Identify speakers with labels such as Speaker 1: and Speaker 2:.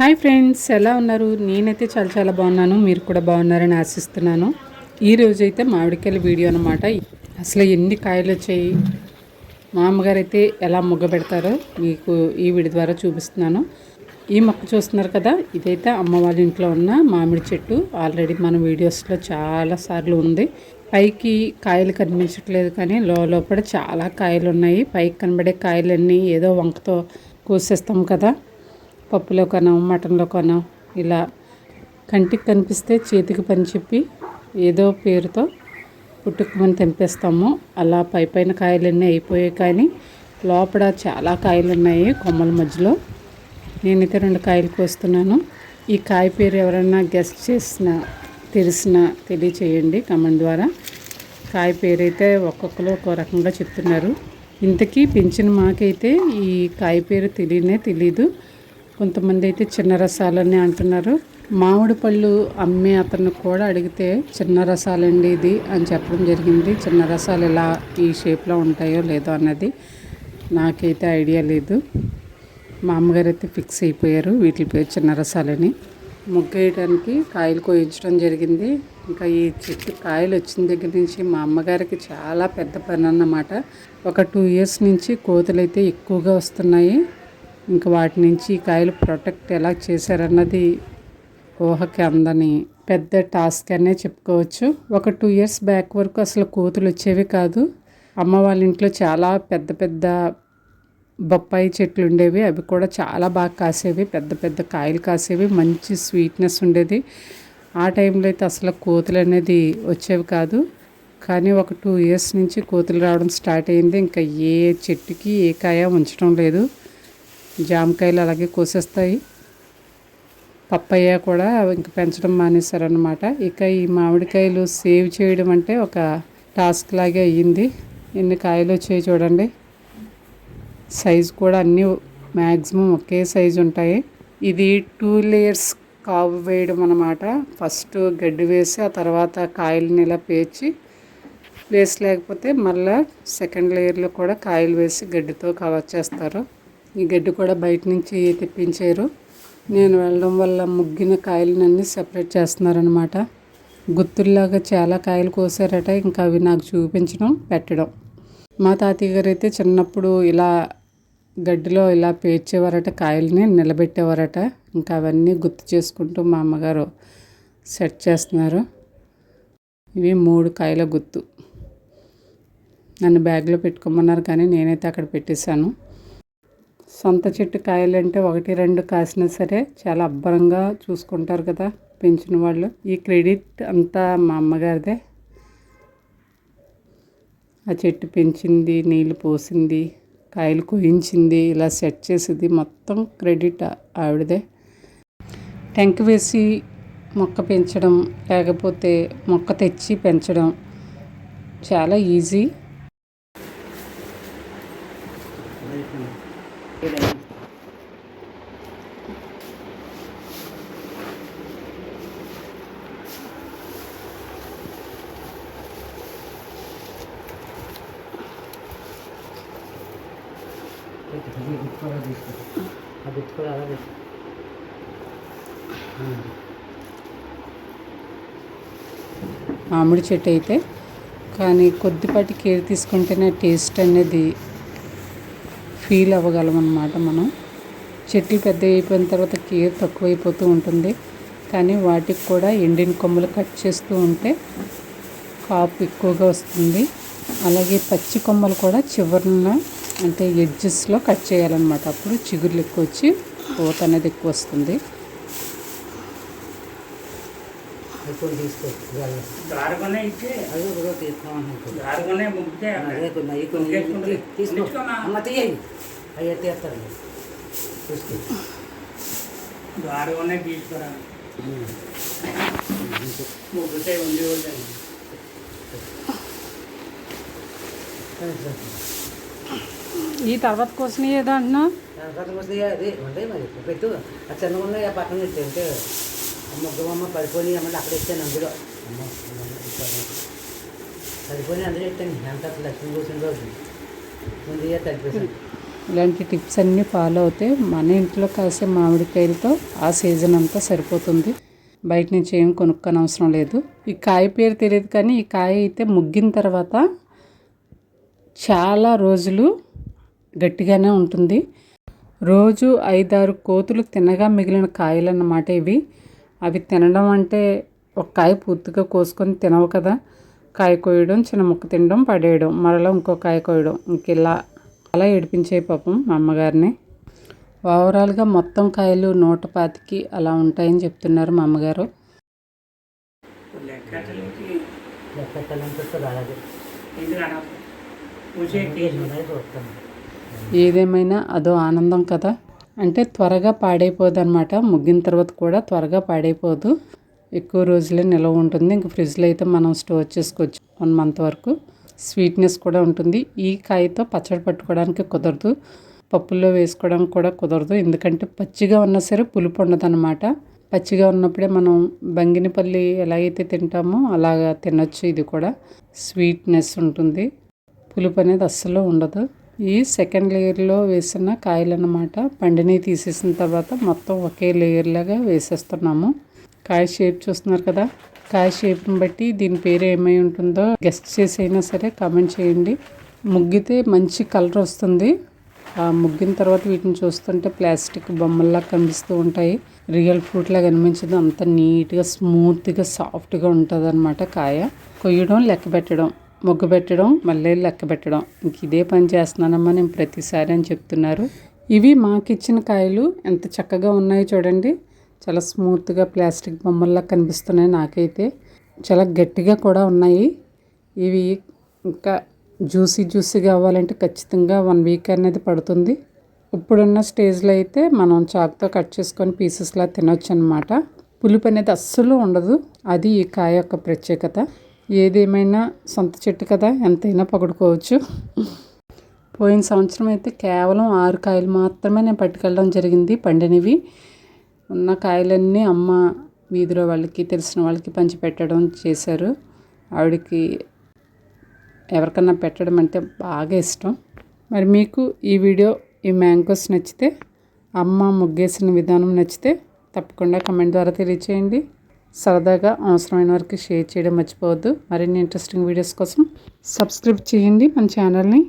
Speaker 1: Hi friends ఎలా ఉన్నారు? నేనైతే చాలా చాలా బాగున్నాను. మీరు కూడా బాగున్నారని ఆశిస్తున్నాను. ఈ రోజు అయితే మామిడికాయల వీడియో అనమాట అసలు ఎన్ని కాయలు వచ్చాయి? మామగారు అయితే ఎలా మొగ్గ పెడతారో మీకు ఈ వీడియో ద్వారా చూపిస్తున్నాను. ఈ మొక్క చూస్తున్నారు కదా ఇదైతే అమ్మ వాళ్ళ ఇంట్లో ఉన్న మామిడి చెట్టు. ఆల్రెడీ మన వీడియోస్లో చాలా సార్లు ఉంది. పైకి కాయలు కనిపించట్లేదు కానీ లోపల చాలా కాయలు ఉన్నాయి. పైకి కనబడే కాయలన్నీ ఏదో వంకతో కోసేస్తాం కదా. పప్పులో కొనం మటన్లో కొనం ఇలా కంటికి కనిపిస్తే చేతికి పని చెప్పి ఏదో పేరుతో పుట్టుకుమని తెంపేస్తాము. అలా పై పైన కాయలన్నీ అయిపోయాయి కానీ లోపల చాలా కాయలు ఉన్నాయి కొమ్మల మధ్యలో. నేనైతే రెండు కాయలు కోస్తున్నాను. ఈ కాయ పేరు ఎవరైనా గెస్ట్ చేసిన తెలిసిన తెలియచేయండి కమెంట్ ద్వారా. కాయ పేరు అయితే ఒక్కొక్కరు ఒక్కో రకంగా చెప్తున్నారు. ఇంతకీ పెంచిన మాకైతే ఈ కాయ పేరు తెలియనే తెలీదు. కొంతమంది అయితే చిన్న రసాలని అంటున్నారు. మామిడి పళ్ళు అమ్మే అతను కూడా అడిగితే చిన్న రసాలండి ఇది అని చెప్పడం జరిగింది. చిన్న రసాలు ఎలా ఈ షేప్లో ఉంటాయో లేదో అన్నది నాకైతే ఐడియా లేదు. మా అమ్మగారు అయితే ఫిక్స్ అయిపోయారు వీటి పేరు చిన్న రసాలని. ముగ్గేయడానికి కాయలు కోయించడం జరిగింది. ఇంకా ఈ చెట్టు కాయలు వచ్చిన దగ్గర నుంచి మా అమ్మగారికి చాలా పెద్ద పని అన్నమాట. ఒక టూ ఇయర్స్ నుంచి కోతులు అయితే ఎక్కువగా వస్తున్నాయి. ఇంకా వాటి నుంచి ఈ కాయలు ప్రొటెక్ట్ ఎలా చేశారన్నది ఊహకి అందని పెద్ద టాస్క్ అనే చెప్పుకోవచ్చు. ఒక టూ ఇయర్స్ బ్యాక్ వరకు అసలు కోతులు వచ్చేవి కాదు. అమ్మ వాళ్ళ ఇంట్లో చాలా పెద్ద పెద్ద బొప్పాయి చెట్లు ఉండేవి. అవి కూడా చాలా బాగా కాసేవి. పెద్ద పెద్ద కాయలు కాసేవి. మంచి స్వీట్నెస్ ఉండేది. ఆ టైంలో అయితే అసలు కోతులు అనేది వచ్చేవి కాదు. కానీ ఒక టూ ఇయర్స్ నుంచి కోతులు రావడం స్టార్ట్ అయింది. ఇంకా ఏ చెట్టుకి ఏ కాయ ఉంచడం లేదు. జామకాయలు అలాగే కోసేస్తాయి. పప్పయ్య కూడా ఇంక పెంచడం మానేశారనమాట ఇక ఈ మామిడికాయలు సేవ్ చేయడం అంటే ఒక టాస్క్ లాగే అయ్యింది. ఎన్ని కాయలు వచ్చాయి చూడండి. సైజు కూడా అన్నీ మ్యాక్సిమం ఒకే సైజు ఉంటాయి. ఇది టూ లేయర్స్ కావు వేయడం అనమాట ఫస్ట్ గడ్డి వేసి ఆ తర్వాత కాయలని ఇలా పేర్చి ప్లేస్ లేకపోతే మళ్ళీ సెకండ్ లేయర్లో కూడా కాయలు వేసి గడ్డితో కవర్ చేస్తారు. ఈ గడ్డి కూడా బయట నుంచి తెప్పించారు. నేను వెళ్ళడం వల్ల ముగ్గిన కాయలన్నీ సెపరేట్ చేస్తున్నారనమాట గుత్తుల్లాగా చాలా కాయలు కోసారట ఇంకా అవి నాకు చూపించడం పెట్టడం. మా తాతయ్య గారు అయితే చిన్నప్పుడు ఇలా గడ్డిలో ఇలా పేర్చేవారట కాయల్ని నిలబెట్టేవారట. ఇంకా అవన్నీ గుర్తు చేసుకుంటూ మా అమ్మగారు సెట్ చేస్తున్నారు. ఇవి మూడు కాయల గుత్తు. నన్ను బ్యాగ్లో పెట్టుకోమన్నారు కానీ నేనైతే అక్కడ పెట్టేశాను. సొంత చెట్టు కాయలంటే ఒకటి రెండు కాసినా సరే చాలా అబ్బరంగా చూసుకుంటారు కదా పెంచిన వాళ్ళు. ఈ క్రెడిట్ అంతా మా అమ్మగారిదే. ఆ చెట్టు పెంచింది నీళ్ళు పోసింది కాయలు కోయించింది ఇలా సెట్ చేసింది. మొత్తం క్రెడిట్ ఆవిడదే. టెంక్ వేసి మొక్క పెంచడం లేకపోతే మొక్క తెచ్చి పెంచడం చాలా ఈజీ. మామిడి చెట్టు అయితే కానీ కొద్దిపాటి కేర్ తీసుకుంటేనే టేస్ట్ అనేది ఫీల్ అవ్వగలం అన్నమాట మనం. చెట్లు పెద్ద అయిపోయిన తర్వాత కేర్ తక్కువైపోతూ ఉంటుంది. కానీ వాటికి కూడా ఎండిన కొమ్మలు కట్ చేస్తూ ఉంటే కాపు ఎక్కువగా వస్తుంది. అలాగే పచ్చి కొమ్మలు కూడా చివరిన అంటే ఎడ్జెస్లో కట్ చేయాలన్నమాట. అప్పుడు చిగుర్లు ఎక్కువ వచ్చి పూత అనేది ఎక్కువ వస్తుంది
Speaker 2: అయ్యే తీస్తాడు చూసుకో
Speaker 3: ద్వారగానే తీసుకురా? ముగ్గుతే ఉంది వాళ్ళని
Speaker 1: ఈ తర్వాత కోసం ఏదో
Speaker 2: తర్వాత వస్తే అదే. ఉంటాయి మరి. పెట్టు. ఆ చిన్నగా ఉన్నాయి ఆ పక్కన పెట్టి. అంటే ముగ్గమ్మ పడిపోయి అమ్మ అక్కడ ఇచ్చాను అందులో అమ్మ పడిపోయి అందులో పెట్టాను ఎంత లక్ష్మీ కూర్చుని రోజు ముందు తడిపేసాను
Speaker 1: ఇలాంటి టిప్స్ అన్నీ ఫాలో అవుతే మన ఇంట్లో కాసే మామిడికాయలతో ఆ సీజన్ అంతా సరిపోతుంది. బయట నుంచి ఏం కొనుక్కొని అవసరం లేదు. ఈ కాయ పేరు తెలియదు కానీ ఈ కాయ అయితే ముగ్గిన తర్వాత చాలా రోజులు గట్టిగానే ఉంటుంది. రోజు ఐదారు కోతులు తినగా మిగిలిన కాయలు అన్నమాట ఇవి. అవి తినడం అంటే ఒక కాయ పూర్తిగా కోసుకొని తినవు కదా. కాయ కోయడం చిన్న ముక్క తినడం పడేయడం. మరలా ఇంకో కాయ కోయడం. ఇంక ఇలా అలా ఏడిపించే పాపం మా అమ్మగారిని. ఓవరాల్గా మొత్తం కాయలు నూట పాతికి అలా ఉంటాయని చెప్తున్నారు మా అమ్మగారు. ఏదేమైనా అదో ఆనందం కదా. అంటే త్వరగా పాడైపోదు అనమాట ముగ్గిన తర్వాత కూడా త్వరగా పాడైపోదు. ఎక్కువ రోజులే నిల్వ ఉంటుంది. ఇంక ఫ్రిడ్జ్లో అయితే మనం స్టోర్ చేసుకోవచ్చు. వన్ మంత్ వరకు స్వీట్నెస్ కూడా ఉంటుంది. ఈ కాయతో పచ్చడి పట్టుకోవడానికి కుదరదు. పప్పుల్లో వేసుకోవడానికి కూడా కుదరదు. ఎందుకంటే పచ్చిగా ఉన్నా సరే పులుపు ఉండదన్నమాట. పచ్చిగా ఉన్నప్పుడే మనం బంగినపల్లి ఎలాగైతే తింటామో అలాగా తినొచ్చు. ఇది కూడా స్వీట్నెస్ ఉంటుంది. పులుపు అనేది అస్సలు ఉండదు. ఈ సెకండ్ లేయర్లో వేసిన కాయలు అన్నమాట పండిని తీసేసిన తర్వాత మొత్తం ఒకే లేయర్ లాగా వేసేస్తున్నాము. కాయ షేప్ చూస్తున్నారు కదా? కాయ షేప్ని బట్టి దీని పేరు ఏమై ఉంటుందో గెస్ట్ చేసి అయినా సరే కామెంట్ చేయండి. ముగ్గితే మంచి కలర్ వస్తుంది. ఆ ముగ్గిన తర్వాత వీటిని చూస్తుంటే ప్లాస్టిక్ బొమ్మల్లా కనిపిస్తూ ఉంటాయి. రియల్ ఫ్రూట్ లాగా అనిపించదు. అంత నీట్గా స్మూత్గా సాఫ్ట్గా ఉంటుంది అనమాట కాయ. కొయ్యడం లెక్క పెట్టడం. ముగ్గు పెట్టడం మళ్ళీ లెక్క పెట్టడం. ఇంక ఇదే పని చేస్తున్నానమ్మా నేను ప్రతిసారి అని చెప్తున్నారు. ఇవి మాకు ఇచ్చిన కాయలు ఎంత చక్కగా ఉన్నాయో చూడండి. చాలా స్మూత్గా ప్లాస్టిక్ బొమ్మల్లా కనిపిస్తున్నాయి నాకైతే. చాలా గట్టిగా కూడా ఉన్నాయి. ఇవి ఇంకా జ్యూసీ జ్యూసీగా అవ్వాలంటే ఖచ్చితంగా వన్ వీక్ అనేది పడుతుంది. ఇప్పుడున్న స్టేజ్లో అయితే మనం చాకుతో కట్ చేసుకొని పీసెస్లా తినొచ్చు అనమాట పులుపు అనేది అస్సలు ఉండదు. అది ఈ కాయ యొక్క ప్రత్యేకత. ఏదేమైనా సొంత చెట్టు కదా ఎంతైనా పగడుకోవచ్చు. పోయిన సంవత్సరం అయితే కేవలం ఆరు కాయలు మాత్రమే నేను పట్టుకెళ్ళడం జరిగింది పండినవి. ఉన్న కాయలన్నీ అమ్మ వీధిలో వాళ్ళకి తెలిసిన వాళ్ళకి పంచిపెట్టడం చేశారు. ఆవిడకి ఎవరికన్నా పెట్టడం అంటే బాగా ఇష్టం. మరి మీకు ఈ వీడియో ఈ మ్యాంగోస్ నచ్చితే అమ్మ ముగ్గేసిన విధానం నచ్చితే తప్పకుండా కమెంట్ ద్వారా తెలియచేయండి. సరదాగా అవసరమైన వరకు షేర్ చేయడం మర్చిపోవద్దు. మరిన్ని ఇంట్రెస్టింగ్ వీడియోస్ కోసం సబ్స్క్రైబ్ చేయండి మన ఛానల్ని